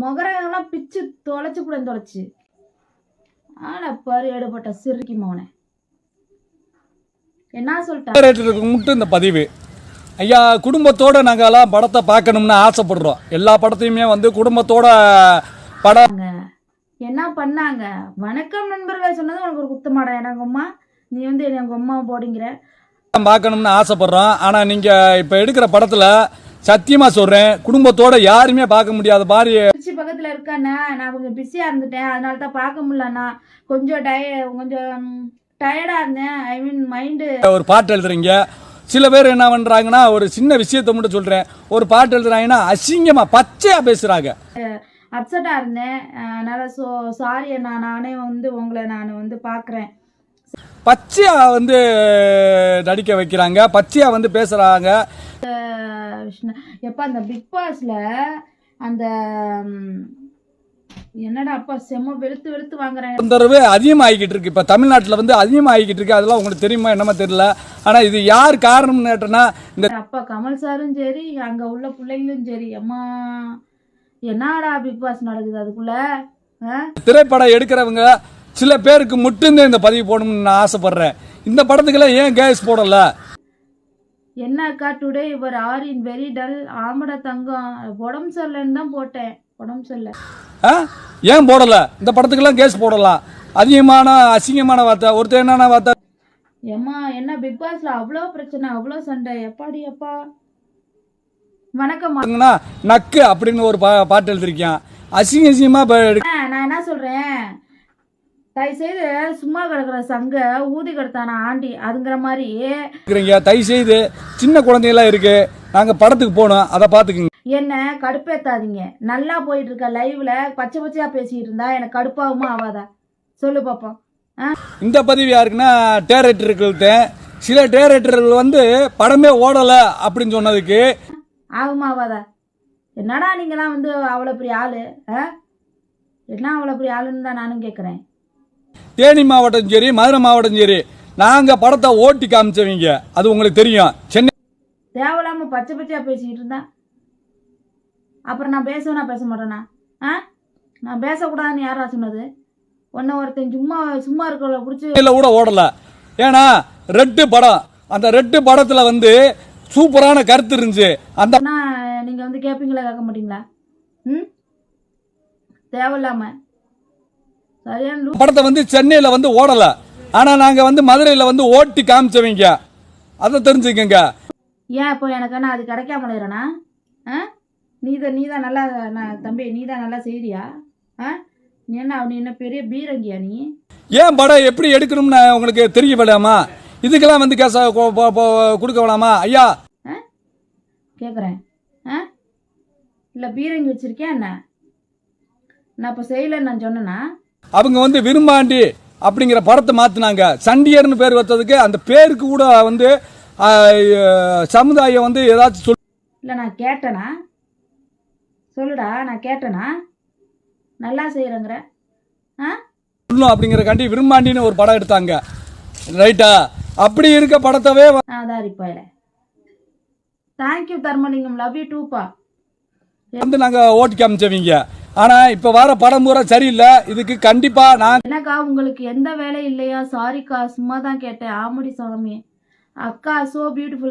முகரெல்லாம் பிச்சு தொலைச்சு கூட தொலைச்சு. ஆனா பாரு எடுபட்ட சிறுக்கி மோனே என்ன சொல்லிட்டா? ரேட்டருக்கு மட்டும் இந்த பதிவு. ஐயா குடும்பத்தோட நாங்கெல்லாம் படத்தை பார்க்கணும்னு ஆசைப்படுறோம். எல்லா படத்தையுமே வந்து குடும்பத்தோட படம். என்ன பண்ணாங்க? வணக்கம் நண்பர்களை சொன்னது உனக்கு ஒரு குத்தமாடா எனக்கு அம்மா நீ வந்து எங்க அம்மா போடிங்கிற. பார்க்கணும்னு ஆசைப்படுறோம். ஆனால் நீங்கள் இப்போ எடுக்கிற படத்தில் சத்தியமாக சொல்கிறேன் குடும்பத்தோட யாருமே பார்க்க முடியாத மாதிரி. திருச்சி பக்கத்துல இருக்காண்ணா நான் கொஞ்சம் பிஸியா இருந்துட்டேன். அதனால தான் பார்க்க முடியலண்ணா கொஞ்சம் டய கொஞ்சம் டயர்டா இருந்தேன். ஐ மீன் மைண்டு ஒரு பாட்டு எழுதுறீங்க. சில பேர் என்ன பண்ணுறாங்கன்னா ஒரு சின்ன விஷயத்தை மட்டும் சொல்கிறேன் ஒரு பாட்டு எழுதுறாங்கன்னா அசிங்கமாக பச்சையாக பேசுகிறாங்க அப்செட்டா இருந்தேன். அதனால ஸோ சாரி அண்ணா. நானே வந்து உங்களை நான் வந்து பார்க்குறேன். பச்சையாக வந்து நடிக்க வைக்கிறாங்க. பச்சையாக வந்து பேசுகிறாங்க எப்போ அந்த பிக் பாஸ்ல அந்த என்னடா அப்பா செம்ம வெளுத்து வெளுத்து வாங்குறாங்க. தொந்தரவு அதிகமாகிக்கிட்டு இருக்கு. இப்போ தமிழ்நாட்டில் வந்து அதிகமாகிக்கிட்டு இருக்கு. அதெல்லாம் உங்களுக்கு தெரியுமா என்னமா தெரியல. ஆனால் இது யார் காரணம்னு கேட்டோன்னா இந்த அப்பா கமல் சாரும் சரி அங்க உள்ள பிள்ளைங்களும் சரி. அம்மா என்னடா பிக் பாஸ் நடக்குது அதுக்குள்ள? திரைப்படம் எடுக்கிறவங்க சில பேருக்கு மட்டும்தான் இந்த பதிவு போடணும்னு நான் ஆசைப்படுறேன். இந்த படத்துக்கெல்லாம் ஏன் கேஸ் போடல? என்னக்கா டுடே இவர் ஆர் இன் வெரி டல் ஆமட தங்கம். உடம்பு சரியில்லைன்னு தான் போட்டேன். உடம்பு சரியில்லை. ஆ? ஏன் போடல? இந்த படத்துக்கெல்லாம் கேஸ் போடலாம். அதிகமான அசிங்கமான வார்த்தை ஒருத்தர் என்னென்ன வார்த்தை? ஏம்மா என்ன பிக் பாஸ்ல அவ்வளோ பிரச்சனை அவ்வளோ சண்டை. எப்பாடி எப்பா வணக்கம்மா. நக்கு அப்படின்னு ஒரு பா பாட்டு எழுதிருக்கேன் அசிங்க அசிங்கமாக இப்போ ஆ, நான் என்ன சொல்றேன் தயவு செய்து சும்மா கிடக்குற சங்க ஊதி கிடத்தானா ஆண்டி அதுங்கிற மாதிரி. எடுக்கிறீங்க தயவு செய்து சின்ன குழந்தைங்களாம் இருக்கு. நாங்கள் படத்துக்கு போகணும் அதை பார்த்துக்குங்க. என்ன கடுப்பேத்தாதீங்க. நல்லா போயிட்டு இருக்க லைவ்ல பச்சை பச்சையா பேசிட்டு இருந்தா எனக்கு கடுப்பாகுமா ஆகாதா சொல்லு பாப்போம். இந்த பதிவு யாருக்குன்னா டேரக்டர்கள்ட்ட. சில டேரக்டர்கள் வந்து படமே ஓடலை அப்படின்னு சொன்னதுக்கு. ஆகுமா ஆகாதா என்னடா நீங்களாம் வந்து அவ்வளோ பெரிய ஆளு? என்ன அவ்வளோ பெரிய ஆளுன்னு தான் நானும் கேட்குறேன் தேனி மாவட்டம் சரி மதுரை மாவட்டம் சரி நாங்கள் படத்தை ஓட்டி காமிச்சவங்க. அது உங்களுக்கு தெரியும். சென்னை தேவையில்லாம பச்சை பச்சையா பேசிக்கிட்டு இருந்தா. அப்புறம் நான் பேசவே நான் பேச மாட்டேனா? ஆ? நான் பேசக்கூடாதுன்னு யாரா சொன்னது ஒன்றை ஒருத்தன் சும்மா சும்மா இருக்கிறவள பிடிச்சி சென்னையில் கூட ஓடலை. ஏன்னா ரெட்டு படம். அந்த ரெட்டு படத்தில் வந்து சூப்பரான கருத்து இருந்துச்சு. அந்த நீங்கள் வந்து கேட்பீங்களா கேட்க மாட்டீங்களா? ம்? தேவையில்லாம. சரியான லூ படத்தை வந்து சென்னையில் வந்து ஓடலை. ஆனால் நாங்கள் வந்து மதுரையில் வந்து ஓட்டி காமிச்சவங்க. அதை தெரிஞ்சுக்கங்க. ஏன் இப்போ எனக்கு என்ன அது கிடைக்காம இருக்கிறனா ஆ? நீ தான் நீ தான் நல்லா நான் தம்பி நீ தான் நல்லா செய்கிறியா ஆ? நீ என்ன நீ என்ன பெரிய பீரங்கியா நீ? ஏன் படம் எப்படி எடுக்கணும்னு உங்களுக்கு தெரிய வேண்டாமா? இதுக்கெல்லாம் வந்து கேச கொடுக்க வேணாமா? ஐயா! கேட்குறேன் ஆ? இல்லை பீரங்கி வச்சிருக்கியா என்ன? நான் இப்போ செய்யலைன்னு நான் சொன்னேனா? அவங்க வந்து விரும்பாண்டி அப்படிங்கிற படத்தை மாற்றினாங்க சண்டியர்னு பேர் வச்சதுக்கு அந்த பேருக்கு கூட வந்து சமுதாயம் வந்து ஏதாச்சும் சொல் இல்லை நான் கேட்டேனா? சொல்லுடா நான் கேட்டேனா? நல்லா செய்கிறேங்கிற ஆ? சொல்லணும் அப்படிங்கிறக்காண்டி விரும்பாண்டின்னு ஒரு படம் எடுத்தாங்க. ரைட்டா? அப்படி இருக்க படத்தவே இருப்பாயில thank you Dharmalingam. Love you டூப்பா வந்து நாங்கள் ஓட்டி காமிச்சவங்க. ஆனால் இப்போ வர படம் பூரா சரியில்லை. இதுக்கு கண்டிப்பாக நான் என்னக்கா உங்களுக்கு எந்த வேலை இல்லையா? சாரிக்கா சும்மா தான் கேட்டேன். ஆமுடி சாமி. அக்கா சோ பியூட்டிஃபுல்